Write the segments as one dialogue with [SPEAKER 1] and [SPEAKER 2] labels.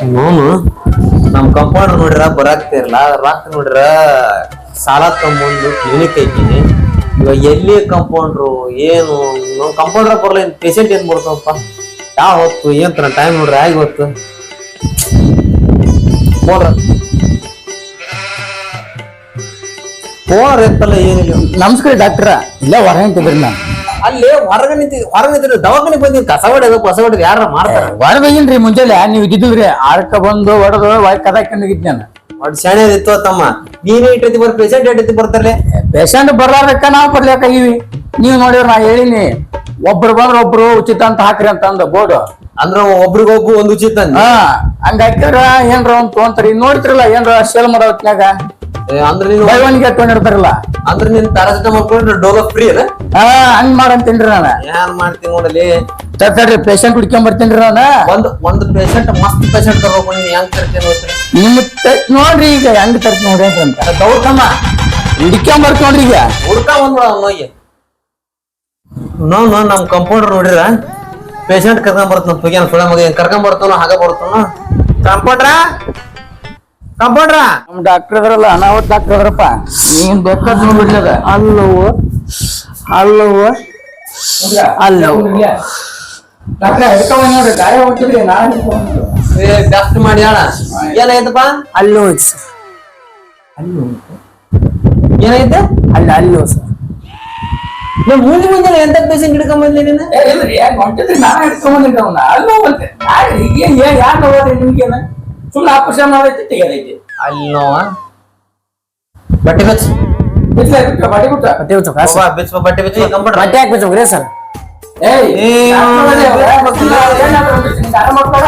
[SPEAKER 1] ನೋನು ನಮ್ಮ ಕಂಪೌಂಡ್ ನೋಡ್ರ ಬರಾಕ್ತಿರಲ್ಲ ರೊಕ್ಕ ನೋಡ್ರ ಸಾಲ ತಗೊಂಬಂದು ಕ್ಲಿನಿಕ್ ಐತೀನಿ ಇವಾಗ ಎಲ್ಲಿ ಕಂಪೌಂಡ್ರು ಏನು ನಮ್ ಕಂಪೌಂಡ್ರ ಬರಲ್ಲ ಪೇಷಂಟ್ ಏನ್ ಮಾಡ್ತಾವಪ್ಪ ಯಾವ ಹೊತ್ತು ಏನ್ ತರ ಟೈಮ್ ನೋಡ್ರಿ ಆಗಿ ಹೊತ್ತು. ಫೋನ್ ಫೋನ್ ಎತ್ತಲ್ಲ ಏನಿಲ್ಲ.
[SPEAKER 2] ನಮಸ್ಕಾರ ಡಾಕ್ಟ್ರ. ಇಲ್ಲ ಹೊರ ನಿಂತಿದ್ರಿ ನಾನು.
[SPEAKER 1] ಅಲ್ಲಿ ಹೊರಗೆ ನಿಂತಿ ಹೊರಗೆ ನಿಂತಿದ್ರೆ. ದವಾಖಾನೆ ಬಂದಿದ್ ಕಸ ಹೊಡೆದು ಕಸ ಹೊಡೆದು ಯಾರ ಮಾಡ್ತಾರ?
[SPEAKER 2] ಹೊರ ಬೈಗಿನ್ರಿ ಮುಂಜಾನೆ. ನೀವು ಇದ್ದಿದ್ರಿ ಆರಕ್ಕ ಬಂದು ಹೊಡೆದು ಕದ ಕಂಡಿಗಿದ್ ನಾನು.
[SPEAKER 1] ಒಟ್ಟು ಶಾಣೆ ಇತ್ತು ತಮ್ಮ. ನೀನೇ ಇಟ್ಟೈತಿ ಬರ್ ಪೇಷಂಟ್ ಇಟ್ಟೈತಿ ಬರ್ತಾರಲ್ಲ
[SPEAKER 2] ಪೇಷಂಟ್ ಬರ್ಲಾರ್ದಕ್ಕ ನಾವು ಬರ್ಬೇಕಾಗಿವಿ ನೀವು ನೋಡಿದ್ರ ನಾ ಹೇಳಿನಿ. ಒಬ್ರು ಬಂದ್ರ ಒಬ್ರು ಉಚಿತ ಅಂತ ಹಾಕ್ರಿ ಅಂತ ಅಂದ ಬೋರ್ಡ್.
[SPEAKER 1] ಅಂದ್ರ ಒಬ್ರಿಗೊಬ್ಬ ಒಂದು ಉಚಿತ.
[SPEAKER 2] ಹಾ ಹಂಗ ಹಾಕಿದ್ರ ಏನ್ರ ಒಂದ್ ತೊಗೊಂತಾರ. ನೋಡ್ತಿರಲ್ಲ ಏನ್ರ ಸೇಲ್ ಮಾಡೋ ಹೊತ್ನ್ಯಾಗ.
[SPEAKER 1] ಅಂದ್ರ ನೀನು
[SPEAKER 2] ಬೈ ಒನ್ ಗೆಟ್ ಒನ್ ಇಡ್ತಾರಲ್ಲ
[SPEAKER 1] ಅಂದ್ರ ನೀನ್ ಪ್ಯಾರಾಸಿಟಮಾಲ್ ಕೊಂಡ್ರೆ ಡೋಲೋ ಫ್ರೀ ಅಲ್ಲ?
[SPEAKER 2] ಹಾ ಹಂಗ್ ಮಾಡಂತೀನ್ರಿ ನಾನು.
[SPEAKER 1] ಏನ್ ಮಾಡ್ತೀನಿ ನೋಡಲಿ
[SPEAKER 2] ತಡ್ರಿ ಪೇಷಂಟ್ ಹುಡ್ಕೊಂಡ್ ಬರ್ತೀನ್ರಿ ನಾನು.
[SPEAKER 1] ಒಂದ್ ಒಂದ್ ಪೇಷಂಟ್ ಮಸ್ತ್ ಪೇಷಂಟ್ ತಗೋಬೇಕು ನೀನ್ ಹೆಂಗ್ ತರ್ತೀನಿ ನೋಡ್ರಿ
[SPEAKER 2] ನಿಮ್ ನೋಡ್ರಿ ಈಗ ಹೆಂಗ್ ತರ್ತಿ ನೋಡ್ರಿ ಅಂತ.
[SPEAKER 1] ದೌಡ್ಕಮ್ಮ
[SPEAKER 2] ಹಿಡ್ಕೊಂಡ್ ಬರ್ತೀನಿ ನೋಡ್ರಿ ಈಗ.
[SPEAKER 1] ಹುಡ್ಕ ಬಂದ್ಬಿಡ ನೋ ನೋ ನಮ್ ಕಂಪೌಂಡರ್ ನೋಡಿರ ಪೇಷಂಟ್ ಕರ್ಕೊಂಡ್ ಬರ್ತಾನ ತುಗ್ಯಾನ ಸುಳ ಮಗ ಕರ್ಕೊಂಡ್ ಬರ್ತಾನೋ ಹಾಗ ಬರ್ತಾನೋ. ಕಂಪೌಂಡ್ರ ಕಂಪೌಂಡ್ರ
[SPEAKER 2] ನಮ್ ಡಾಕ್ಟರ್ ಅದ್ರಲ್ಲ ಅನಾವತ್ ಡಾಕ್ಟರ್ ಅದ್ರಪ್ಪ ನೀನ್ ಬೇಕಾದ್ ನೋಡ್ಬಿಡ್ಲದ
[SPEAKER 1] ಅಲ್ಲವು ಅಲ್ಲವು ಅಲ್ಲವು
[SPEAKER 2] ಡಾಕ್ಟರ್ ಹಿಡ್ಕೊಂಡ್ ನೋಡ್ರಿ ಗಾಯ ಹೋಗ್ತಿದ್ರಿ ನಾನು
[SPEAKER 1] ಏ ಬೆಸ್ಟ್ ಮಾಡಿ ಹೇಳ ಏನಾಯ್ತಪ್ಪ
[SPEAKER 2] ಅಲ್ಲೋ
[SPEAKER 1] ಏನಾಯ್ತು
[SPEAKER 2] ಅಲ್ಲಿ ಅಲ್ಲೋ ಸರ್
[SPEAKER 1] ನಾವ್ ಮುಂಜೆ ಮುಂಜಾನೆ ಎಂತ ಪೇಷಂಟ್ ಹಿಡ್ಕೊಂಡ್ ಬಂದಿ ನೀನು
[SPEAKER 2] ಇಲ್ರಿ ಯಾಕೆ ಹೊಂಟಿದ್ರಿ ನಾನು ಹಿಡ್ಕೊಂಬಂದಿದ್ದೆ ಅವನ್ನ ಅಲ್ಲೋ ಬಂತೆ ಏನ್ ಯಾರು ನೋಡ್ರಿ ನಿಮ್ಗೇನ ಸುಮ್ಮನೆ ಆಪರೇಷನ್ ಮಾಡೈತಿ ತೆಗೆದೈತಿ
[SPEAKER 1] ಅಲ್ಲಿ ನೋವ ಬಟ್ಟೆ ಬೆಚ್ಚ
[SPEAKER 2] ಬಿಸ್ಲ ಬಡಿ ಬಿಟ್ಟ
[SPEAKER 3] ಬಟ್ಟೆ ಉಚ್ಚು
[SPEAKER 1] ಒಬ್ಬ ಬೆಚ್ಚ ಬಟ್ಟೆ ಬೆಚ್ಚ ಕಂಪೌಂಡ್ರ
[SPEAKER 3] ಬಟ್ಟೆ ಹಾಕ್ಬೇಕು ಸರ್
[SPEAKER 2] ಏಯ್
[SPEAKER 1] ಏ,
[SPEAKER 2] ಡಾಕ್ಟರ್ ಅದೇ, ಏನಾದ್ರು ಒಂದು ದಾನ ಮಾಡ್ಕೊಡ.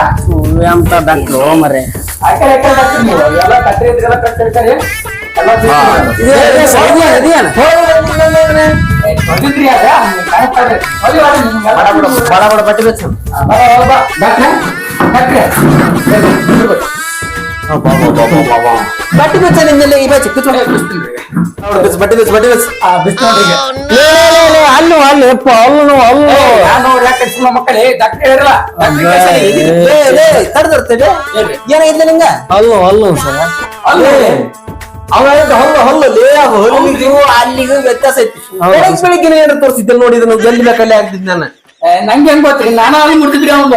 [SPEAKER 3] ಅಂತ ಡಾಕ್ಟ್ರು ಮರೆ
[SPEAKER 2] ಆ ಕಡೆ ಈ ಕಡೆ ಡಾಕ್ಟರ್ ನೀವು. ಎಲ್ಲ ಕಟ್ರಿ ಇದ್ರೆಲ್ಲ ಕಟ್ಟಿರ್ತಾರೆ. ಎಲ್ಲ ತಿರ್ಗಿ ಏ, ಬಂದಿದ್ರಿ ಅದ? ನೀವು ಕಾಯ್ತಾರೆ. ಹೋಗಿ ಹೋಗಿ ನಿಮ್ಗೆ
[SPEAKER 1] ಬಡ ಬಡ ಬಡ ಬಡ ಬಟ್ಟೆ ಬೆಚ್ಚ
[SPEAKER 2] ಆ, ಬಾ, ಬಾ, ಬಾ. ಡಾಕ್ಟ್ರೆ?
[SPEAKER 1] ನಿಂಗ
[SPEAKER 3] ಅಲ್ಲು
[SPEAKER 1] ಹಲ್ಲು ಅಲ್ಲಿಗೂ ವ್ಯತ್ಯಾಸ ಐತಿ ಬೆಳಗ್ಗೆ ತೋರಿಸಿದ್ದೆ ನೋಡಿ ಜಲ್ದಿ ಬೇಕಲ್ಲೇ ಆಗ್ತಿದ್ ನಾನು
[SPEAKER 2] ನಂಗೆ ಹೆಂಗ್ ಗೊತ್ತ್ರಿ ನಾನು ಅಲ್ಲಿ ಮುಟ್ಟಿದ್ರೆ ಅವಂಗ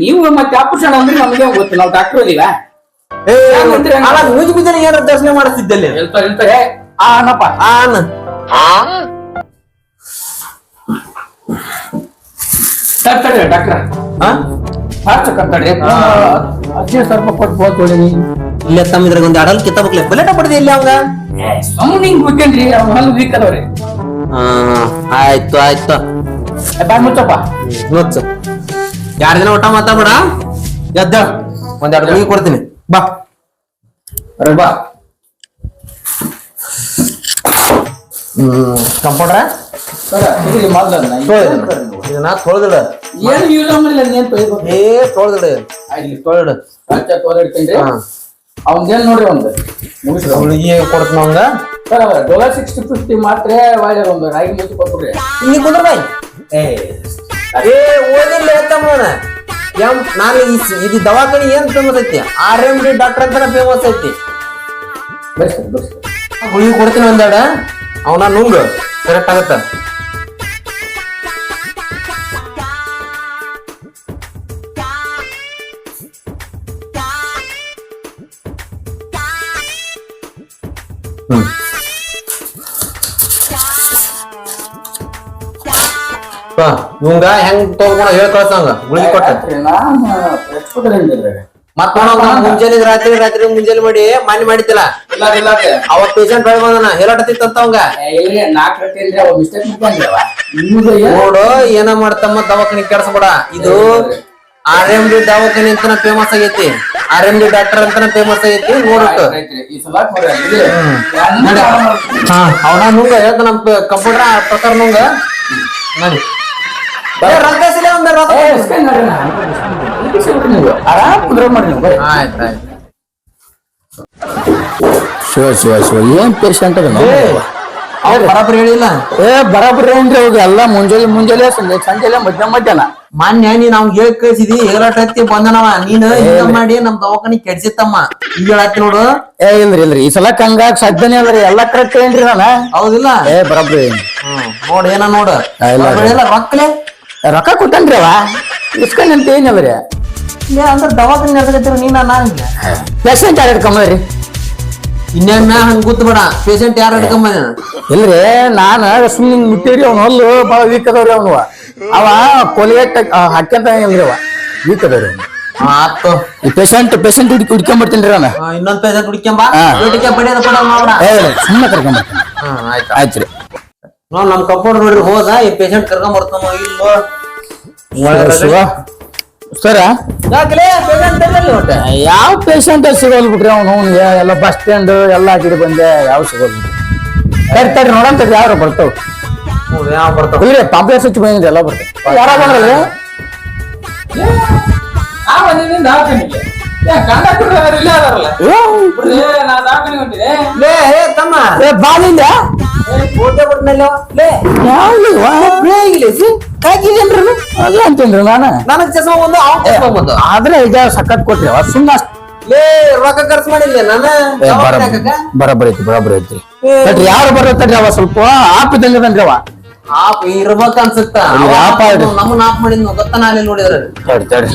[SPEAKER 2] ನೀವು ಮತ್ತೆ ಆಪರೇಷನ್ ಅಂದ್ರೆ ನಮಗೆ ಗೊತ್ತು? ನಾವು ಡಾಕ್ಟರ್ ಇದೀವ
[SPEAKER 1] ಮೂಜಿ ಮುಂಜಾನೆ ಏನಾರ ದರ್ಶನ ಮಾಡಿಸ್ತಿದ್ದಲ್ಲಿ?
[SPEAKER 2] ಹೇಳ್ತಾರೆ ಹೇಳ್ತಾರೆ ಆನಪ್ಪ
[SPEAKER 1] ಆನ
[SPEAKER 2] ತಡ್ತಡ್ರಿ ಡಾಕ್ಟರ್
[SPEAKER 1] ಹಾ?
[SPEAKER 2] ಫಾಸ್ಟ್ ಕರ್ತಡ್ರಿ ಸ್ವಲ್ಪ ಕೊಟ್ಟು
[SPEAKER 1] ಇಲ್ಲೇ ತಮ್ಮಿದ್ರಾಗ ಒಂದು ಅಡಲ್ ಕಿತ್ತಬೇಕಲೆ ಬಲೆಟ ಪಡೆದಿ ಇಲ್ಲಿ ಅವಂಗ?
[SPEAKER 2] ಸುಮ್ಮನೆ ಹಿಂಗ್ ಹೋಗ್ತೇನ್ರಿ ಅವ್ನು ಹಲ್ಲು ವೀಕ್ ಅದಾವ್ರಿ.
[SPEAKER 1] ಹಾ ಆಯ್ತು ಆಯ್ತು.
[SPEAKER 2] ಬಾಯ್ ಮುಚ್ಚಪ್ಪ.
[SPEAKER 1] ನೋಡ್ಸು ಎರಡು ದಿನ ಊಟ ಮಾತಾಡ್ಬೇಡ? ಎದ್ದ. ಒಂದೆರಡು ಗುಳಿಗೆ ಕೊಡ್ತೀನಿ. ಬಾ.
[SPEAKER 2] ಬರ ಬಾ.
[SPEAKER 1] ಹ್ಮ್ ಕಂಪೌಂಡ್ರ? ಇದನ್ನ ತೊಳೆದಿಡ
[SPEAKER 2] ಏನು ಯೂಸ್ ಮಾಡಿಲ್ಲ ಏನ್
[SPEAKER 1] ಏ ತೊಳೆದಿಡ. ತೊಳೆದಿಡ
[SPEAKER 2] ಅಚ್ಚ ತೋರಿಡ್ತೇನ್ರಿ
[SPEAKER 1] ಹಾ.
[SPEAKER 2] ಅವ್ನ್ದೇನ್ ನೋಡ್ರಿ ಒಂದು ಮುಗಿಸ್ರಿ
[SPEAKER 1] ಗುಳಿಗೆ ಕೊಡ್ತೀನಿ ಅವಂಗ
[SPEAKER 2] ಸರ್ ಡೊಲರ್ ಸಿಕ್ಸ್ಟಿ ಫಿಫ್ಟಿ ಮಾತ್ರ ಒಳ್ಳೆ ಒಂದು ರಾಗಿ ಮುಚ್ಚಿ ಕೊಟ್ಬಿಡ್ರಿ.
[SPEAKER 1] ಇಲ್ಲಿ ಕುಂದ್ರ ಬಾಯ್
[SPEAKER 2] ಏ,
[SPEAKER 1] ಓದಿಲ್ಲ ತಮ್ಮನ ಎಂ ನಾನು ಈ ಇದು ದವಾಖಾನೆ ಏನ್ ಫೇಮಸ್ ಐತಿ? ಆರ್ ಎಂ ಡಿ ಡಾಕ್ಟರ್ ಅಂತಾನೆ ಫೇಮಸ್ ಐತಿ. ಗುಳಿಗೆ ಕೊಡ್ತೀನಿ ಒಂದೆರಡ. ಅವನ ನುಂಗ್. ಕರೆಕ್ಟ್ ಆಗತ್ತ? ಹ್ಮ್. ಇವಂಗ ಹೆಂಗ್ ತಗೊಂಡ ಹೇಳ್ ಕಳ್ಸಂಗ ಗುಳಿಗೆ ಕೊಟ್ಟ.
[SPEAKER 2] ಮತ್
[SPEAKER 1] ನೋಡೋಣ ಮುಂಜಾನೆ ರಾತ್ರಿ ರಾತ್ರಿ ಮುಂಜಾನೆ ಮಾಡಿ ಮಾನ್ಯ ಮಾಡಿದ್ದಿಲ್ಲ. ಅವ ಪೇಷಂಟ್ ಬೆಳಗ್ ಬಂದನ. ಹೇಳಾಟತಿತ್ತಂತ ಅವಂಗ. ನೋಡು ಏನ ಮಾಡ್ತಮ್ಮ ದವಾಖಾನೆ ಕೆಡ್ಸಬೇಡ ಇದು ಆರ್ ಎಂ ಡಿ ದವಾಖಾನೆ ಅಂತಾನ ಫೇಮಸ್ ಆಗೈತಿ. ಆರ್ ಎಂ ಡಿ ಡಾಕ್ಟರ್ ಅಂತಾನ ಫೇಮಸ್ ಆಗೈತಿ. ನೋಡಟ್ಟು ಅವನ ನುಂಗ ಹೇಳ್ತ ನಮ್ ಕಂಪ್ಯೂಟರ್ ಪ್ರಕಾರ ನುಂಗ ನಡಿ. ರೊಕ್ಕ ಸಿಲ ಒಂದ್ ರೊಕ್ಕ.
[SPEAKER 2] ನಾ. ಆರಾಮ್ ಕುಂದ್ರ ಮಾಡ್ರಿ ನೀವು.
[SPEAKER 1] ಆಯ್ತ್ ಆಯ್ತ್.
[SPEAKER 3] ಶಿವ ಶಿವ ಶಿವ ಏನ್ ಪೇಷಂಟ್ ಅದ
[SPEAKER 1] ಅವ್ರು ಬರಾಬರಿ ಹೇಳಿಲ್ಲ.
[SPEAKER 3] ಏ ಬರಾಬರಿ ಏನ್ರಿ ಅವ್ರು? ಎಲ್ಲ ಮುಂಜಾನೆ ಮುಂಜಾನೆ ಸಂಜೆ ಸಂಜೆಲೆ ಮಧ್ಯಾಹ್ನ ಮಧ್ಯಾಹ್ನ.
[SPEAKER 1] ಮಾನ್ಯ ನೀನ್ ಅವ್ನ್ ಹೇಳ್ ಕಳ್ಸಿದಿ ಹೇಳಟತ್ತಿ ಬಂದನವ. ನೀನ್ ಹಿಂಗ ಮಾಡಿ ನಮ್ ದವಾಖಾನಿ ಕೆಡ್ಸಿತ್ತಮ್ಮ. ಈಗ ಹೇಳತ್ತಿ ನೋಡು.
[SPEAKER 2] ಏ ಇಲ್ರಿ ಇಲ್ರಿ. ಈ ಸಲ ಹಂಗಾಗ ಸಾಧ್ಯನೇ ಅಲ್ರಿ. ಎಲ್ಲಾ ಕರೆಕ್ಟ್ ಏನ್ರಿ ನಾನ
[SPEAKER 1] ಹೌದಿಲ್ಲ?
[SPEAKER 2] ಏ ಬರಬ್ರಿ.
[SPEAKER 1] ಹ್ಮ್ ನೋಡ್ ಏನ ನೋಡು. ರೊಕ್ಕಲೆ.
[SPEAKER 2] ರೊಕ್ಕ ಕೊಟ್ಟನ್ರಿ ಅವ ಇಸ್ಕೊಂಡ್ ಅಂತ ಏನದ್ರಿ
[SPEAKER 1] ಏ ಅಂದ್ರ ದವಾಖಾನಿ ನಡೆದಕತ್ತಿರ ನೀನ ಹಿಂಗ?
[SPEAKER 2] ಪೇಷಂಟ್ ಯಾರು ಹಿಡ್ಕೊಂಬದ್ರಿ?
[SPEAKER 1] ಇನ್ನೇನ್ ಹಂಗ ಗೊತ್ತು ಬೇಡ. ಪೇಷಂಟ್ ಯಾರು ಹಿಡ್ಕೊಂಬ
[SPEAKER 2] ಇಲ್ರಿ ನಾನ ಸುಮ್ಮನೆ ಮುಟ್ಟಿರಿ ಅವ್ನ ಹೊಲ್ಲು ಭಾಳ ವೀಕ್ ಅದಾವ್ರಿ ಅವನು. ಅವ ಕೊಲಿಗೆಟ್ ಹಾಕ್ಯಂತ ಇಲ್ರಿ ಅವ? ವೀಕ್ ಅದಾವ್ರಿ ಅವ್ನು.
[SPEAKER 1] ಆತು.
[SPEAKER 2] ಈ ಪೇಷಂಟ್ ಪೇಷಂಟ್ ಹುಡುಕಿ ಹುಡ್ಕೊಂಬರ್ತೀನಿ ರೀ ನಾನು
[SPEAKER 1] ಇನ್ನೊಂದು ಪೇಷಂಟ್ ಹುಡ್ಕೊಂಬ.
[SPEAKER 2] ಹಾ.
[SPEAKER 1] ವೇಟಿಗೆ ಬಡಿಯೋದು ಕೊಡ ನೋಡ
[SPEAKER 2] ಏ ಸುಮ್ಮನೆ ಕರ್ಕೊಂಬರ್ತೀನಿ.
[SPEAKER 1] ಹ್ಮ್ ಆಯ್ತು.
[SPEAKER 2] ಆಯ್ತು ರೀ
[SPEAKER 1] ನೋಡ್ ನಮ್ ಕಂಪೌಂಡ್ ನೋಡ್ರಿ ಹೋದ ಈ ಪೇಷಂಟ್ ಕರ್ಕೊಂಡ್ ಬರ್ತಾನೋ ಇಲ್ಲೋ
[SPEAKER 2] ಶಿವ ಸರ
[SPEAKER 1] ಯಾಕಲೇ ಪೇಷಂಟ್
[SPEAKER 2] ಯಾವ ಪೇಷಂಟ್ ಸಿಗೋಲ್ ಬಿಟ್ರಿ ಅವ್ನು ಅವ್ನಿಗೆ ಎಲ್ಲ ಬಸ್ ಸ್ಟ್ಯಾಂಡ್ ಎಲ್ಲ ಗಿಡ ಬಂದೆ ಯಾವ ಸಿಗೋಲ್ ತಡಿ ತಡಿ ನೋಡಂತ ಯಾರು ಬರ್ತಾವ
[SPEAKER 1] ಯಾವ ಬರ್ತಾವ
[SPEAKER 2] ಇಲ್ರಿ ಪಾಂಪ್ಲೆಟ್ ಸ್ವಿಚ್ ಬಂದಿದೆ ಎಲ್ಲ ಬರ್ತಾವ. ಯಾರ ಬಂದ್ರಲ್ಲ
[SPEAKER 3] ಆ ಬಂದಿದ್ದೀನಿ ದವಾಖಾನಿಗೆ ಕಂಡಕ್ಟರ್ ಇಲ್ಲ ಅದಾರಲ್ಲ? ಏ ನಾ ದವಾಖಾನಿಗೆ ಹೊಂಟಿದೆ
[SPEAKER 2] ಬಾಲಿಂದ?
[SPEAKER 1] ಫೋಟೋ ಬಿಡ್ನಲ್ಲ ಲೇ
[SPEAKER 2] ಕಾಕಿದೇನ್ರಿ ಅದ ಅಂತೇನ್ರಿ ನಾನು?
[SPEAKER 1] ನನಗ್ ಚಸ್ಮಾ ಒಂದು ಅವ್ನ್ ಚಸ್ಮಾ ಬಂದು.
[SPEAKER 2] ಆದ್ರೆ ಈಗ ಸಕ್ಕತ್ ಕೊಟ್ರಿ ಅವ ಸುಮ್ಮನೆ
[SPEAKER 1] ಲೇ ರೊಕ್ಕ ಖರ್ಚು ಮಾಡಿಲ್ಲ ನಾನು?
[SPEAKER 2] ಬರಬರ್ ಐತಿ ಬರಬರ್ ಐತಿ ಬಟ್ ಯಾರು ಅವ ಸ್ವಲ್ಪ? ಆಪ್ ಇದ್ದಂಗದನ್ರಿ ಅವ.
[SPEAKER 1] ಆಪ್ ಇರ್ಬೇಕ ಅನ್ಸುತ್ತ.
[SPEAKER 2] ಇಲ್ಲಿ ಆಪ್ ಆಡ್ರಿ.
[SPEAKER 1] ನಮ್ಮನ್ನ ಆಪ್ ಮಾಡಿದ್ನು ಗೊತ್ತ ನಾನು ನೋಡಿದ್ರೆ
[SPEAKER 2] ತಡಿ ತಡಿ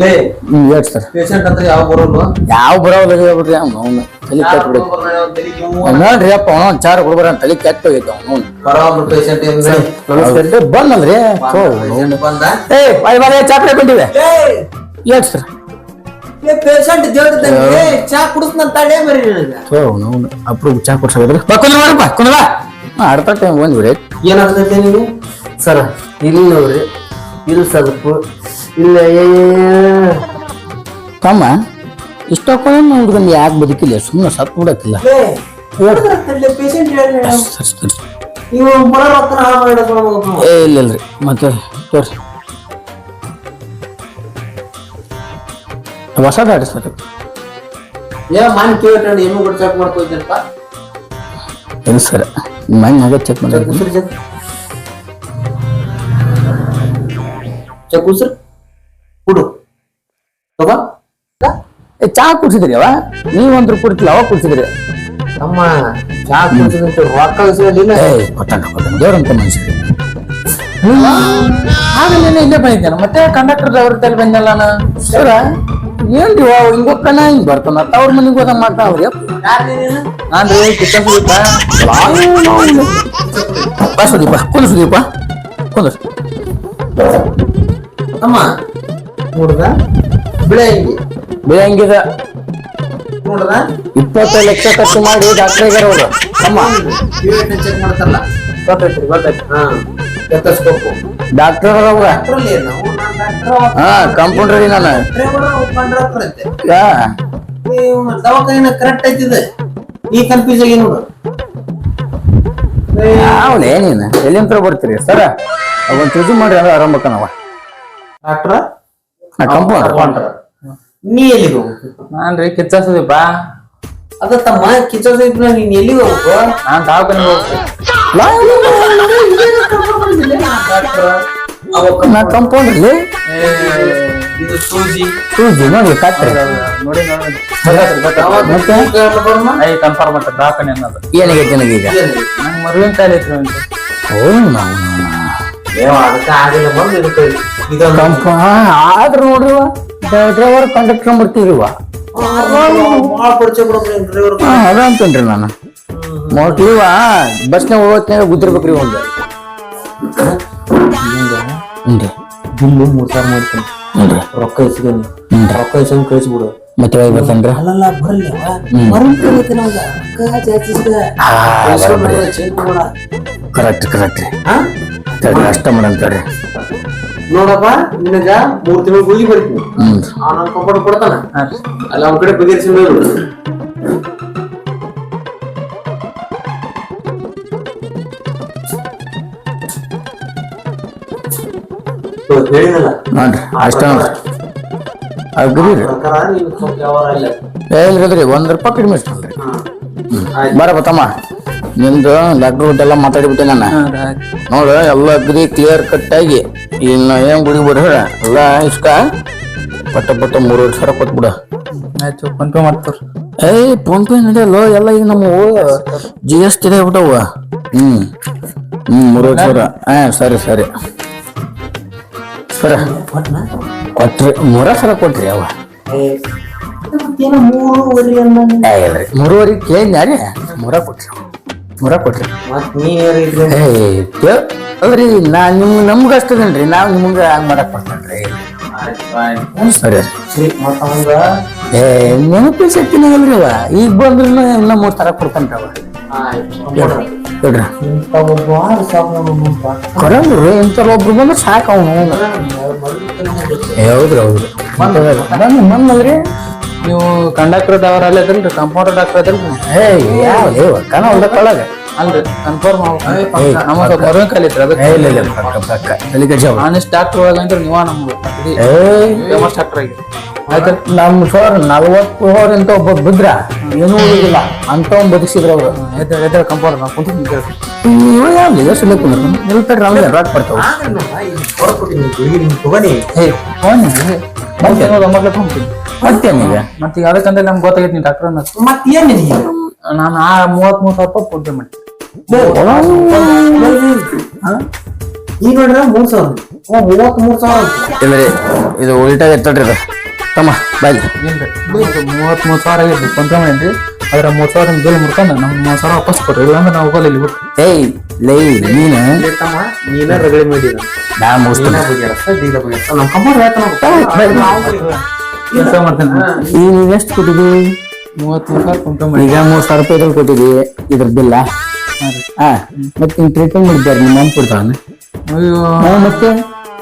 [SPEAKER 1] ಲೇ
[SPEAKER 2] ಹ್ಮ್ ಹೇಳ್ ಸರ್.
[SPEAKER 1] ಪೇಷಂಟ್ ಅಂತ ಯಾವ ಬರೋಲ್ಲ
[SPEAKER 2] ಯಾವ ಬರೋಲ್ಲ ಹೇಳ್ಬಿಟ್ರಿ ಅವ್ನು. ತಲೆ ಕೆಟ್ಟ ಬಿಡುತ್ತೆ. ನೋಡ್ರಿ ಅಪ್ಪ ಅವನು ಚಾರ ಹುಡುಗರ ತಲೆ ಕೆಟ್ಟ ಹೋಗೈತೆ ಅವನು.
[SPEAKER 1] ಏನ್
[SPEAKER 2] ಬಂದಲ್ರಿ ಏ ಬಾಯ್ ಬಾಯ್ ಚಾಕ್ಲೇಟ್ ಬಂದಿವೆ. ಹೇಳ್ ಸರ್.
[SPEAKER 1] ಪೇಷಂಟ್ ದೇವ್ರದಂಗೆ ಚಾ ಕುಡಿಸ್ನ ತಡೆ ಮರಿ
[SPEAKER 2] ಅವನು ಅಪ್ರೂವ್ ಚಾ ಕೊಡ್ಸೋದ್ರಿ ಬಾ ಕುಂದ್ರ ಮಾಡಪ್ಪ ಕುಂದ್ರ ಅರ್ಧ ಟೈಮ್ ಬಂದ್ಬಿಡಿ
[SPEAKER 1] ಏನಾಗ್ತೈತೆ ನೀವು
[SPEAKER 2] ಸರ್ ಇಲ್ಲಿ ನೋಡ್ರಿ ಇಲ್ಲಿ ಸ್ವಲ್ಪ ಇಲ್ಲ ತಮ್ಮ. ಇಷ್ಟಕ್ಕೊಂದು ಹುಡುಗನ್ ಯಾಕೆ ಬದುಕಿಲ್ಲ? ಸುಮ್ಮನೆ ಸತ್ ಬಿಡಕ್ಕಿಲ್ಲ.
[SPEAKER 1] ಲೇ ಪೇಷಂಟ್ ಹೇಳಿ
[SPEAKER 2] ಸರಿ ಸರಿ.
[SPEAKER 1] ನೀವು ಬರೋ ರೊಕ್ಕನ ಹಾಳು ಮಾಡಿಡೋದು
[SPEAKER 2] ಏ ಇಲ್ಲ ಇಲ್ರಿ ಮತ್ತೆ ತೋರಿ ಹೊಸ ಗಾಡಿ ಸರ್
[SPEAKER 1] ಕೂಡ
[SPEAKER 2] ಇಲ್ಲ ಸರ್. ಮನೆ ಹಾಗೆ ಚೆಕ್ ಮಾಡಿ
[SPEAKER 1] ಚೆಕ್. ಉಸಿರು. ಚೆಕ್ ತಗೋ.
[SPEAKER 2] ಚಾ ಕುಡ್ಸಿದ್ರಿ ಅವ? ನೀವ್ ಒಂದ್ ರೂಪಾಯಿ ಅವ ಕುಡಿಸಿದ್ರಿ.
[SPEAKER 1] ಅಮ್ಮ ಚಾ ಕುಡಿಸಿದಂತ ರೊಕ್ಕ ಉಸಿರಲಿಲ್ಲ
[SPEAKER 2] ಏ ಕೊಟ್ಟಾನ ಕೊಟ್ಟಾನ ದೇವ್ರಂತ ಮನುಷ್ಯರು ಇಲ್ಲೇ ಬಂದಿದ್ದೇನೆ. ಮತ್ತೆ ಕಂಡಕ್ಟರ್ ಡ್ರೈವರ್ ತಲೆ ಬಂದಲ್ಲ ಸರ ಏನ್ರಿ ಅವ? ಹಿಂಗ್ ಹೋಗ್ತಾನ ಹಿಂಗ್ ಬರ್ತಾನ? ಅವ್ರ ಮನೆಗೆ ಹೋದ ಮಾಡ್ತಾವ್ರಿ ನಾನು ರೀ ಕಿಚನ್ ಸುದೀಪ. ಬಾ ಸುದೀಪ ಕುಂದ ಸುದೀಪ. ಕುಂದ್ರ.
[SPEAKER 1] ಅಮ್ಮ ನೋಡ್ದ ಬಿಳೆ ಹಿಂಗಿ ಇಪ್ಪತ್ತು
[SPEAKER 2] ಇಪ್ಪತ್ತೈದು ಲಕ್ಷ ಖರ್ಚು ಮಾಡಿ ಡಾಕ್ಟರ್ ಇರೋದು ಅಮ್ಮ
[SPEAKER 1] ಚೆಕ್ ಮಾಡ್ತಾರಲ್ಲ?
[SPEAKER 2] ಗೊತ್ತೈತ್ರಿ ಗೊತ್ತೈತಿ
[SPEAKER 1] ಹಾ ಎತ್ತಸ್ಬೇಕು
[SPEAKER 2] ಡಾಕ್ಟರ್ ಅವ್ರ ಹಾ ಕಂಪೌಂಡ್ರ ರೀ ನಾನು.
[SPEAKER 1] ದವಾಖಾನಿನ ಕರೆಕ್ಟ್ ಐತಿದೆ. ಈ ಕನ್ಫ್ಯೂಸ್ ಆಗಿ ನೋಡು
[SPEAKER 2] ಯಾವನೇ ನೀನು ಎಲ್ಲಿಂತ್ರ ಬರ್ತೀರಿ ಸರ? ಅವನ್ ಚೂಜು ಮಾಡಿ ಅಂದ್ರೆ ಆರಂಭಕ್ಕ ನಾವ.
[SPEAKER 1] ಡಾಕ್ಟ್ರ
[SPEAKER 2] ಕಂಪೌಂಡರ್
[SPEAKER 1] ನೀ ಎಲ್ಲಿಗೆ ಹೋಗ್ಬೇಕು?
[SPEAKER 3] ನಾನ್ ರೀ ಕಿಚ್ಚ ಸುದೀಪ
[SPEAKER 1] ಅದ ತಮ್ಮ ಕಿಚನ್ ಇದ್ನ ನೀನ್ ಎಲ್ಲಿಗೆ ಹೋಗ್ಬೇಕು?
[SPEAKER 3] ನಾನ್ ದವಾಖಾನಿಗೆ ಹೋಗ್ತೀನಿ.
[SPEAKER 2] ಕಂಪೌಂಡ್ ಇಲ್ಲಿ
[SPEAKER 1] ಇದು ಸೂಜಿ.
[SPEAKER 2] ನೋಡಿ ಕತ್ರಿ
[SPEAKER 3] ನೋಡಿ
[SPEAKER 2] ಮತ್ತೆ?
[SPEAKER 3] ಐ ಕನ್ಫರ್ಮ್ ಅಂತ ದವಾಖಾನೆ ಅನ್ನೋದು.
[SPEAKER 2] ಏನಾಗೈತೆ ನನಗೆ ಈಗ?
[SPEAKER 3] ನಂಗೆ ಮರುವಿನ ಕಾಲ ಐತ್ರಿ ಅಂತ
[SPEAKER 2] ನಾವು
[SPEAKER 1] ಅದಕ್ಕೆ ಆಗಿಲ್ಲ ಬಂದು ಇದಕ್ಕೆ ಇದೊಂದು
[SPEAKER 2] ಕಂಪ ಆದ್ರೂ ನೋಡ್ರಿವ ಡ್ರೈವರ್ ಕಂಡಕ್ಟರ್
[SPEAKER 1] ಭಾಳ ಪರಿಚಯ ಡ್ರೈವರ್
[SPEAKER 2] ಹಾ ಅದ ಅಂತೇನ್ರಿ ನಾನು. ಮೋಟ್ಲಿವ ಬಸ್ನಾಗ ಹೋಗೋತ್ನಾಗ ಗುದ್ದಿರ್ಬೇಕ್ರಿ ಒಂದು ಹ್ಞೂ
[SPEAKER 1] ಬಿಲ್ಲು ಮೂರ್ ಸಾವಿರ ಮಾಡ್ತೀನಿ. ರೊಕ್ಕ ಇಸ್ಕೊಂಡು ರೊಕ್ಕ ಇಸ್ಕೊಂಡು ಕಳಿಸ್ಬಿಡು.
[SPEAKER 2] ಮತ್ತೆ ಹೋಗಿ ಬರ್ತೇನ್ರಿ?
[SPEAKER 1] ಅಲ್ಲಲ್ಲ ಬರಲ್ಲ ರೊಕ್ಕ ಜಾಸ್ತಿ
[SPEAKER 2] ಕರೆಕ್ಟ್ ಕರೆಕ್ಟ್ ರೀ. ಅಷ್ಟ ಮಾಡಂತ ತಡ್ರಿ.
[SPEAKER 1] ನೋಡಪ್ಪ ನಿನಗ ಮೂರ್ ತಿಂಗಳು ಗುಳಿ ಬರ್ತೀನಿ. ಅವ್ನ ಕಂಪೌಂಡ್ ಕೊಡ್ತಾನ. ಅಲ್ಲ ಅವ್ನ ಕಡೆ ಬಗೆಹರಿಸಿ ಹೇಳಿದಲ್ಲ?
[SPEAKER 2] ಅಷ್ಟ ಏ ಇಲ್ರಿ ಒಂದ್ ರೂಪಾಯಿ ಕಡಿಮೆ ಇಷ್ಟಲ್ರಿ
[SPEAKER 1] ಬರಪ್ಪ
[SPEAKER 2] ಬರ ನಿಮ್ದು ಡಾಕ್ಟರ್ ಎಲ್ಲ ಮಾತಾಡಿಬಿಟ್ಟೆ ನಾನು. ನೋಡ ಎಲ್ಲ ಅಗ್ರಿ ಕ್ಲಿಯರ್ ಕಟ್ ಆಗಿ ಇನ್ನು ಏನ್ ಗುಡಿ ಬಿಡ ಎಲ್ಲ ಇಷ್ಟ? ಪಟ್ಟ ಪಟ್ಟ ಮೂರುವರೆ ಸಾವಿರ ಕೊಟ್ಬಿಡ
[SPEAKER 3] ಆಯ್ತು ಫೋನ್ ಪೇ ಮಾಡ್ತಾರ
[SPEAKER 2] ಏಯ್ ಫೋನ್ ಪೇ ನಡೆಯಲ್ಲ ಎಲ್ಲ ಈಗ ನಮ್ಮ ಜಿ ಎಸ್ ಟಿ ಬಿಟ್ಟವ. ಹ್ಮ್ ಹ್ಮ್ ಮೂರುವರೆ ಸಾವಿರ ಹಾ ಸರಿ ಸರಿ. ಸರ. ಕೊಟ್ರಿ ಮೂರ ಸಾವಿರ ಕೊಟ್ರಿ ಅವ.
[SPEAKER 1] ಮೂರುವರೆ
[SPEAKER 2] ಕೇಳಿ ಮೂರ ಕೊಟ್ರಿ. ಮೂರ ಕೊಟ್ರಿ.
[SPEAKER 1] ಮತ್
[SPEAKER 2] ಕೇ- ಅಲ್ರಿ ನಾ ನಿಮ್ ನಮ್ಗ ಅಷ್ಟದೇನ್ರಿ ನಾವ್ ನಿಮ್ಗ ಹಂಗ್ ಮಾಡಕ್ ಬರ್ತೇನ್ರಿ ಸರಿ.
[SPEAKER 1] ಮತ್ತ ಅವಂಗ?
[SPEAKER 2] ಏ ನೆನಪಿ ಶಕ್ತಿನೇ ಅಲ್ರಿ ಅವ. ಈಗ ಬಂದ್ರು ಇನ್ನ ಮೂರ್ ತರ ಕೊಡ್ತಾನ್ರಿ ಅವ. ಹೇಳ್ರಿ ಹೇಳ್ರಿ
[SPEAKER 1] ಇಂಥ ಒಬ್ಬ ಆರು ಸಾವಿರ
[SPEAKER 2] ಕರಂಗ್ರಿ ಇಂಥ ಒಬ್ರು ಬಂದ್ರೆ ಸಾಕು ಅವನು. ಹೌದ್ರಿ ಹೌದ್ರಿ. ಬಂದಲ್ರಿ
[SPEAKER 3] ನೀವು ಕಂಡಕ್ಟರ್ ಡವರ್ ಅಲ್ಲ ಅದಲ್ರಿ ಕಂಪೌಂಡರ್ ಡಾಕ್ಟರ್ ಅದಲ್ರಿ
[SPEAKER 2] ಏ ಯಾವ ಒಳಗ
[SPEAKER 3] ಅಲ್ರಿ ಕನ್ಫರ್ಮ್ ನಮಗೆ ಬರೋನ್ ಕಲಿತ್ರಿ ಅದಕ್ಕೆ.
[SPEAKER 2] ಇಲ್ಲ ಇಲ್ಲ ಪಕ್ಕ ಪಕ್ಕ. ತಲೆ ಕೆಡ್ಸ್ಕೊಬೇಡ.
[SPEAKER 3] ಆನೆಸ್ಟ್ ಡಾಕ್ಟರ್ ಒಳಗಂದ್ರೆ ನೀವ ನಮ್ಗೆ ಫೇಮಸ್ ಡಾಕ್ಟರ್ ಆಗಿ.
[SPEAKER 2] ಆಯ್ತು ನಮ್ಮ ಸರ್ ನಲ್ವತ್ತು ಓವರ್ ಅಂತ ಒಬ್ಬ ಬಿದ್ರ ಏನೂ ಇಲ್ಲ ಅಂತ ಒಂದು ಬದುಕಿಸಿದ್ರು ಅವರು.
[SPEAKER 3] ಎದ್ರ ಎದ್ರ ಕಂಪೌಂಡರ್ ನಾವು ಕುಂತು ಕೇಳ್ತೀವಿ
[SPEAKER 2] ಇವ ಯಾವ್ದು ಕುಂದ್ರ? ನಮ್ಗೆ ರಾಕ್ ಬರ್ತಾವ.
[SPEAKER 1] ತಗೋನಿ
[SPEAKER 2] ಹೇ ಫೋನ್
[SPEAKER 3] ಮತ್ತೆ ಒಂಬತ್ತು ಹೋಗ್ತೀನಿ
[SPEAKER 2] ಮತ್ತೇನಿದೆ
[SPEAKER 3] ಮತ್ತೆ ಈಗ ಅದಕ್ಕಂದ್ರೆ ನಮ್ಗೆ ಗೊತ್ತಾಗೈತಿ ನೀವು ಡಾಕ್ಟರ್ ಅನ್ನೋದು.
[SPEAKER 1] ಮತ್ತೇನ್ ನಿನಗೆ
[SPEAKER 3] ನಾನು ಆ ಮೂವತ್ತ್ ಮೂರು ಸಾವಿರ ರೂಪಾಯಿ ಫೋನ್ ಪೇ ಮಾಡಿ
[SPEAKER 1] ಈಗ ನೋಡ್ರ ಮೂರ್ ಸಾವಿರ. ಓ ಮೂವತ್ತ್ ಮೂರ್ ಸಾವಿರ.
[SPEAKER 2] ಇಲ್ರಿ ಇದು ಉಲ್ಟಾ ಎತ್ತಡ್ರಿ ಇದು. ತಮ್ಮ ಬಾಯ್
[SPEAKER 3] ಮೂವತ್ತ್ ಮೂರು ಸಾವಿರ ಆಗೈತಿ ಫೋನ್ ಪೇ ಮಾಡೀನಿ ಅದ್ರ ಮೂರ್ ಸಾವಿರ ಬಿಲ್ ಮುರ್ಕೊಂಡು ನಮ್ಗೆ ಮೂವತ್ತು ಸಾವಿರ ವಾಪಸ್ ಕೊಡ್ರಿ. ಇಲ್ಲಾಂದ್ರೆ ನಾವು ಹೋಗಲ್ಲ ಇಲ್ಲಿ ಬಿಟ್ಟು
[SPEAKER 2] ಏಯ್ ಲೈ ನೀನು?
[SPEAKER 1] ತಮ್ಮ ನೀನ ರಗಳೆ
[SPEAKER 2] ನಾ ಮುಗಿಸ್ತೀನಿ.
[SPEAKER 1] ನೀನ ಬಗೆಹರಸ್ತ ಡೀಲ ಬಗೆಹರಸ್ತ ನಮ್ ಕಂಪೌಂಡ್ ಹೇಳ್ತಾನ
[SPEAKER 3] ಕೆಲಸ ಮಾಡ್ತೇನೆ.
[SPEAKER 2] ಈಗ ನೀನ್ ಎಷ್ಟು ಕೊಟ್ಟಿದ್ದಿ
[SPEAKER 3] ಮೂವತ್ತು ಸಾವಿರ ಫೋನ್ ಮಾಡಿ.
[SPEAKER 2] ಈಗ ಮೂರ್ ಸಾವಿರ ರೂಪಾಯಿ ಇದ್ರಲ್ಲಿ ಕೊಟ್ಟಿದ್ದಿ ಇದ್ರ ಬಿಲ್ಲ ಹಾ ಮತ್ತೆ ನೀವು ಟ್ರೀಟ್ಮೆಂಟ್ ಮಾಡಿದ್ದಾರೆ ನಿಮ್ಮ ಮನೆ ಕೊಡ್ತಾನೆ?
[SPEAKER 3] ಅಯ್ಯೋ.
[SPEAKER 2] ಮತ್ತೆ?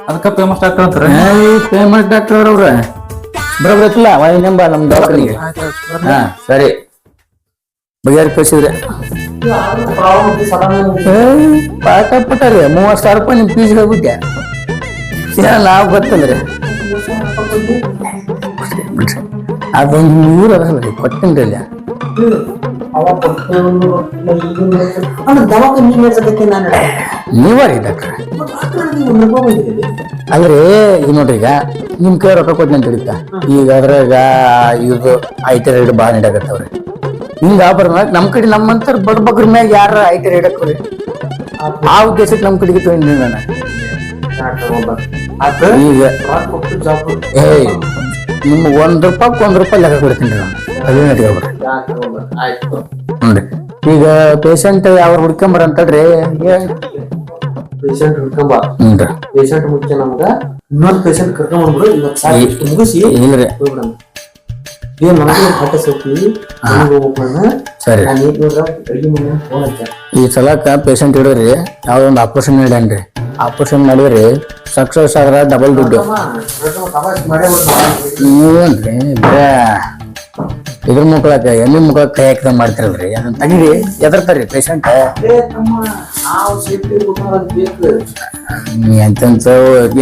[SPEAKER 3] ಅದಕ್ಕೆ ಫೇಮಸ್ ಡಾಕ್ಟರ್ ಅಂತಾರೆ
[SPEAKER 2] ಫೇಮಸ್ ಡಾಕ್ಟರ್ ಅವ್ರ. ಬರೋಬ್ರ ಐತಿಲ್ಲ ವಾಯ್ ನಂಬ ನಮ್ ದವಾಖಾನಿಗೆ ಹಾ ಸರಿ. ಬಗೆಹರಿಸಿದ್ರೆ ಪಾಠ ಪಟ್ಟ ರೀ ಮೂವತ್ತು ಸಾವಿರ ರೂಪಾಯಿ ನಿಮ್ ಫೀಸ್ ಹೋಗ್ಬಿಟ್ಟೆ. ನಾವು ಗೊತ್ತಂದ್ರೆ. ಅದೊಂದು ನೂರು ಅದಲ್ಲ ರೀ ಕೊಟ್ಟನ್ರಿ ಅಲ್ಲಿ
[SPEAKER 1] ಅಲ್ಲ ದವಾಖಾನೆ ನೀನ್ ಹೇಳ್ಸಕತ್ತೆ ನಾನು
[SPEAKER 2] ನೀವ ರೀ ಡಾಕ್ಟ್ರ ಅಂದ್ರೆ ಈಗ ನೋಡ್ರಿ ಈಗ ನಿಮ್ ಕೈ ರೊಕ್ಕ ಕೊಟ್ಟು ಅಂತ ಹಿಡಿತ ಈಗ ಅದ್ರಾಗ ಇದು ಐ ಟಿ ಬಾ ಭಾಳ ನೀಡಾಕತ್ತವ್ರಿ ಹಿಂಗ ಬರ ನಮ್ ಕಡೆ ನಮ್ಮಂತ ಬಡ ಬಗ್ರ ಮ್ಯಾಗ ಯಾರ ಐಟಿ ರೈಡ್ ಹಾಕೋರಿ ಆ ಉದ್ದೇಶಕ್ಕೆ ನಮ್ ಕಡೆಗೆ ತೊಗೊಂಡಿ ನಾನು
[SPEAKER 1] ಆತ
[SPEAKER 2] ಈಗ ಏಯ್ ನಿಮ್ಗೆ ಒಂದ್ ರೂಪಾಯಿ ಒಂದ್ ರೂಪಾಯಿ ಲೆಕ್ಕ ಕೊಡ್ತೀನಿ ಅದೇ
[SPEAKER 1] ಆಯ್ತು
[SPEAKER 2] ನೋಡ್ರಿ ಈಗ ಪೇಷಂಟ್ ಯಾವ ಹುಡ್ಕೊಂಬರ ಅಂತಳ್ರಿ
[SPEAKER 1] ಪೇಷಂಟ್ ಹಿಡ್ಕೊಂಬ
[SPEAKER 2] ಹ್ಞೂ
[SPEAKER 1] ಪೇಷಂಟ್ ಮುಖ್ಯ ನಮ್ಗ. ಇನ್ನೊಂದ್ ಪೇಷಂಟ್ ಕರ್ಕೊಂಡ್ ಬಂದ್ಬಿಡು. ಇವತ್ತು ಸಾಕು. ಇಷ್ಟು ಮುಗಿಸಿ.
[SPEAKER 2] ಇಲ್ರಿ.
[SPEAKER 1] ಏನ್ ನನಗೆ ಕಟ್ಟ ಸೌತಿ ಮನೆಗೆ ಹೋಗ್ಬೇಕು
[SPEAKER 2] ಸರಿ.
[SPEAKER 1] ನಾನು ಈಗ ನೋಡ್ರ ಅಡಿಗೆ ಮನೆ ಫೋನ್ ಹಚ್ಚ.
[SPEAKER 2] ಈ ಸಲಕ್ಕ ಪೇಷಂಟ್ ಹಿಡಿದ್ರಿ ಯಾವ್ದೊಂದು ಆಪರೇಷನ್ ಹೇಳ್ಯಾನ್ರಿ ಆಪರೇಷನ್ ಮಾಡಿದ್ರಿ ಸಕ್ಸಸ್ ಆದ್ರ ಡಬಲ್ ದುಡ್ಡು. ನೀವೇನ್ರಿ ಬರೇ ಇದ್ರ ಮುಕ್ಳಕ್ಕ ಎಮ್ಮಿ ಮುಕ್ಳಕ್ಕ ಕೈ ಹಾಕಿದ ಮಾಡ್ತಿರಲ್ರಿ. ಅದನ್ನ ತೆಗೀರಿ ಎದರ್ತಾರ್ರಿ ಪೇಷಂಟ್ ಎಂತೆಂತ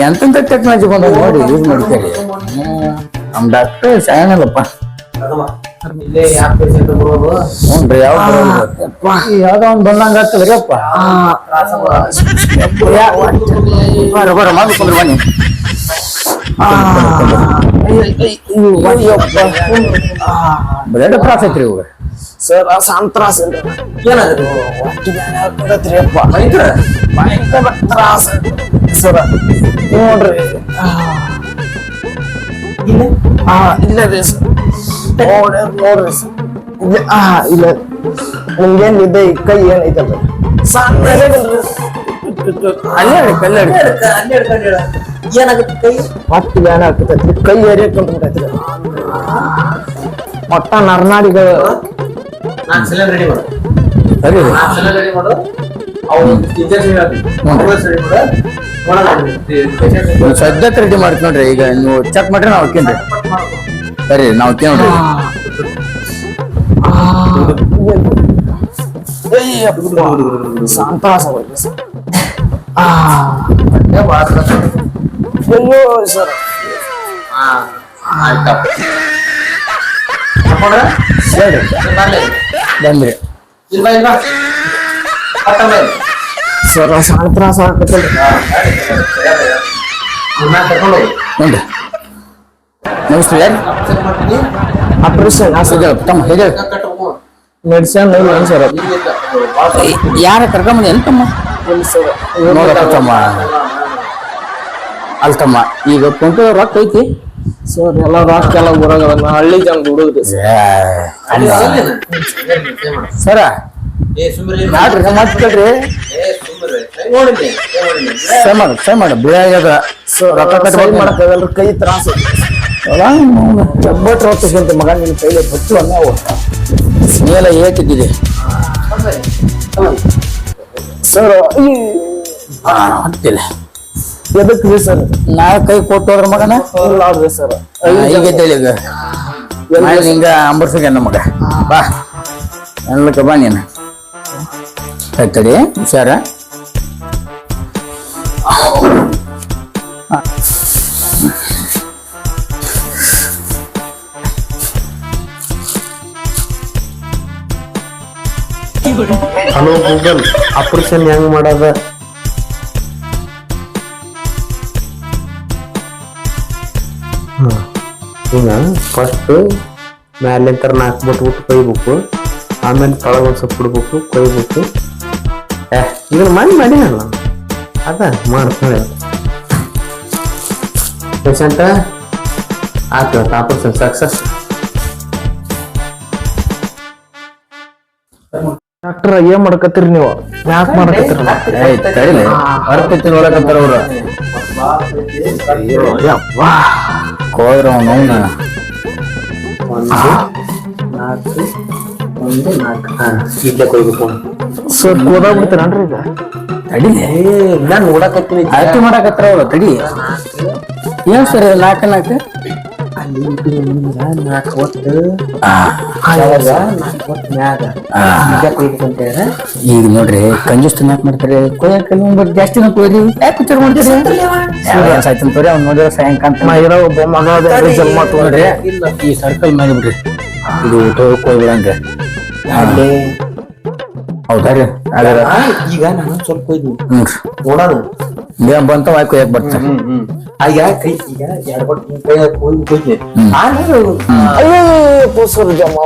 [SPEAKER 2] ಎಂತೆಂತ ಟೆಕ್ನಾಲಜಿ ಬಂದ ನೋಡಿ ಯೂಸ್ ಮಾಡ್ತೀರಿ. ನಮ್ ಡಾಕ್ಟರ್ ಸಾಯನಲ್ಲಪ್ಪ
[SPEAKER 1] ಅದಮ್ಮ ಇಲ್ಲೇ ಯಾವ ಪೇಷಂಟ್ ಬರೋದು
[SPEAKER 2] ಹ್ಞೂನ್ರಿ ಯಾವ ಯಾವ್ದೋ ಒಂದ್ ಬಂದಂಗ ಆಗ್ತದ್ರಿ ಅಪ್ಪ ಬರ ಬರ ಮಾಡ್ಕೊಂಡ್ರಿ ಬನ್ನಿ ಬ್ಲಡ್ ಕ್ರಾಸ್ ಐತ್ರಿ ಇವಾಗ
[SPEAKER 3] ಸರ್ ಸಂತ್ರಾಸ
[SPEAKER 1] ಏನಾಗುತ್ತೆ
[SPEAKER 3] ಭಯಂಕರ ಭಯಂಕರ ತ್ರಾಸ ಸರ್ ನೋಡ್ರಿ
[SPEAKER 1] ಇಲ್ಲ
[SPEAKER 3] ಹಾ ಇಲ್ಲ ರೀ ಸರ್ ನೋಡ್ರಿ ಸರ್ ಇಲ್ಲ ನಿಮ್ಗೇನ್ ಇದೆ ಈ ಕೈ ಏನೈತಲ್ಲ ಸಣ್ಣ ಅಲ್ಲೇ
[SPEAKER 1] ಏನಾಗುತ್ತೆ ಕೈ?
[SPEAKER 3] ಮತ್ತೆ ಬ್ಯಾನ ಕೈ ಏರಿಯಕ್ ಕುಂತ್ಬಿಟ್ಟೈತ್ರಿ ಒಟ್ಟ ನರ್ನಾಡಿಗಳು
[SPEAKER 1] ನಾನು ಸಿಲಿಂಡರ್ ರೆಡಿ ಮಾಡು.
[SPEAKER 2] ಸರಿ.
[SPEAKER 1] ನಾನು ಸಿಲಿಂಡರ್ ರೆಡಿ ಮಾಡು ಇಂಜೆಕ್ಷನ್
[SPEAKER 2] ಸದ್ಯಕ್ಕೆ ರೆಡಿ ಮಾಡ್ತೀವಿ ನೋಡ್ರಿ. ಈಗ ನೀವು ಚೆಕ್ ಮಾಡ್ರಿ ನಾವು ಹಾಕೇನ್ರಿ ಸರಿ ನಾವು ಹಾಕೇವ್ ನೋಡ್ರಿ
[SPEAKER 3] ಸಂತಾಸ ಅಯ್ಯೋ ಸರ್
[SPEAKER 2] ಹೇಳ್ರಿ ಬಂದ್ರಿ
[SPEAKER 1] ಇಲ್ಲ ಇಲ್ಲ
[SPEAKER 2] ಸರ್ ಸಣ್ಣ ತ್ರಾಸ ಆಗತ್ತಲ್ರಿ
[SPEAKER 1] ಕರ್ಕೊಂಡು ಹೋಗಿ
[SPEAKER 2] ನೋಡ್ರಿ ನಮಸ್ತೆ ಆಪರೇಷನ್ ತಮ್ಮ ಹೇಳ ಮೆಡಿಸನ್ ಇಲ್ಲ ಸರ್ ಯಾರ ಕರ್ಕೊಂಬಂದಿ ನೋಡಪ್ಪ ತಮ್ಮ ಈಗ ಕುಂಟ ರೊಕ್ಕ ಐತಿ
[SPEAKER 3] ಸರ್ ಎಲ್ಲ ರಾಷ್ಟ್ರ ಎಲ್ಲ ಊರಾಗ ಹಳ್ಳಿ ಜನ ಹುಡುಗ್ರಿ
[SPEAKER 2] ಸರ
[SPEAKER 1] ಏ ಸುಮ್ರಿ
[SPEAKER 2] ಯಾಕ್ರಿ ಮತ್ತೆ ಕೇಳ್ರಿ
[SPEAKER 1] ಏ ಸುಮ್ರಿ ನೋಡಿದ್ನಿ
[SPEAKER 2] ಸೈ ಮಾಡ ಸೈ ಮಾಡ ಸೊ ರೊಕ್ಕ ಕಟ್ಬೇಕು
[SPEAKER 3] ಮಾಡಕ್ಕಾಗಲ್ರಿ ಕೈ ತ್ರಾಸ
[SPEAKER 2] ಚಬ್ಬಟ್ ರೊಕ್ಕ ಮಗ ನಿನ್ನ ಕೈಲಿ ಬಚ್ಚು ಅನ್ನವು ಮೇಲೆ ಏಟಿದ್ದಿದೆ
[SPEAKER 3] ಸರ್
[SPEAKER 2] ಅಂತಿಲ್ಲ.
[SPEAKER 3] ಎದಕ್ರಿ ಸರ್?
[SPEAKER 2] ನಾ ಕೈ ಕೊಟ್ಟು ಹೋದ್ರ ಮಗನ?
[SPEAKER 3] ಇಲ್ಲ ಆಡ್ರಿ ಸರ್.
[SPEAKER 2] ಈಗ ಎದ್ದೇಳಿ ಈಗ. ನಾಳೆ ಹಿಂಗ ಅಂಬರ್ಸಿಗೆ ಮಗ. ಬಾ. ಎಲ್ಲಕ್ಕ ಬಾ ನೀನು. ತಡಿ ಹುಷಾರ.
[SPEAKER 1] ಹಲೋ ಗೂಗಲ್ ಆಪರೇಷನ್ ಹೆಂಗ್ ಮಾಡೋದ? ಹಿಂಗ ಫಸ್ಟ್ ಮ್ಯಾಲಿಂತರ ನಾಲ್ಕು ಬಿಟ್ಬಿಟ್ಟು ಕೊಯ್ಬೇಕು. ಆಮೇಲೆ ತೊಳಗ ಸ್ವಲ್ಪ ಬಿಡ್ಬೇಕು ಕೊಯ್ಬೇಕು. ಏ, ಇದನ್ನ ಮಾಡಿ ಮಾಡಿನಲ್ಲ? ಅದ ಮಾಡ್ತಾಳೆ ಪೇಷಂಟ ಆಯ್ತು ಆಪರೇಷನ್ ಸಕ್ಸಸ್
[SPEAKER 3] ಡಾಕ್ಟರ್ ಏನ್ ಮಾಡಕತ್ತೀರಿ ನೀವು? ಯಾಕೆ ಮಾಡಕತ್ತೀರಿ?
[SPEAKER 2] ಏಯ್ ತಡಿಲಿ. ಬರ್ತೈತಿ ನೋಡಕತ್ತಾರ ಅವ್ರು. ಹೋದ್ರ ಅವನು
[SPEAKER 1] ಒಂದು ನಾಲ್ಕು ಒಂದು ನಾಲ್ಕು. ಹಾ ಇಲ್ಲೇ ಕೊಯ್ಬೇಕು
[SPEAKER 3] ಸರ್ ಓದಾಗ್ಬಿಡ್ತೀರನ್ರಿ ಈಗ?
[SPEAKER 2] ತಡಿಲಿ.
[SPEAKER 1] ಏ ನಾನು ನೋಡಕತ್ತೀನಿ.
[SPEAKER 2] ಆಯ್ತು ಮಾಡಕತ್ತಾರ ಅವ್ರು ತಡಿ. ಏನ್ ಸರ್ ಇದು ನಾಲ್ಕು ನಾಲ್ಕು?
[SPEAKER 1] ಅಲ್ಲಿ ಇದು ನಿಮ್ಗ ನಾಲ್ಕು
[SPEAKER 2] ಆ,
[SPEAKER 1] ಕೆಳಗ ನಾಲ್ಕು ಒಟ್ಟು ಮ್ಯಾಗ
[SPEAKER 2] ಆ.
[SPEAKER 1] ಈಗ ಕೊಯ್ಬೇಕು ಅಂತ ಹೇಳ
[SPEAKER 2] ಈಗ ನೋಡ್ರಿ ಕಂಜೂಸ್ ನಾಕ್ ಮಾಡ್ತಾರೆ. ಕೊಯ್ಯಕ್ಕೆ ಬಟ್ ಜಾಸ್ತಿನ ಕೊಯ್ರಿ ಯಾಕೆ ವಿಚಾರ ಮಾಡ್ತೀರಿ? ಆಯ್ತು ತೋರಿ ಅವ್ನು ನೋಡಿದ್ರೆ ಸಾಯಂಕಾಲ
[SPEAKER 3] ಇರೋ ಒಬ್ಬ ಜನ್ಮ
[SPEAKER 2] ನೋಡ್ರಿ ಈ ಸರ್ಕಲ್ ಮಾಡಿಬಿಡ್ರಿ ಇದು ಊಟ ಕೊಯ್ಬಿಡಂಗ
[SPEAKER 1] ಅಲ್ಲಿ
[SPEAKER 2] ಹೌದಾ ರೀ?
[SPEAKER 1] ಈಗ ನಾನು ಸ್ವಲ್ಪ ಕೊಯ್ದು
[SPEAKER 2] ನೋಡ್ರಿ
[SPEAKER 1] ನೋಡೋಣ
[SPEAKER 2] ಬೇಗ ಬಂತ ವಾಯ್ ಕೊಯ್ಯಕ್ ಬರ್ತಾರೆ
[SPEAKER 1] ಹ್ಮ್ ಹ್ಮ್ ಈಗ ಕೈ ಈಗ ಎರಡು ಕೊಟ್ಟು ಕೈ ಕೊಯ್ದು ಕೊಯ್ದು ಆಮೇಲೆ
[SPEAKER 3] ಅಯ್ಯೋ ಸರ್ ಜಮ್ಮ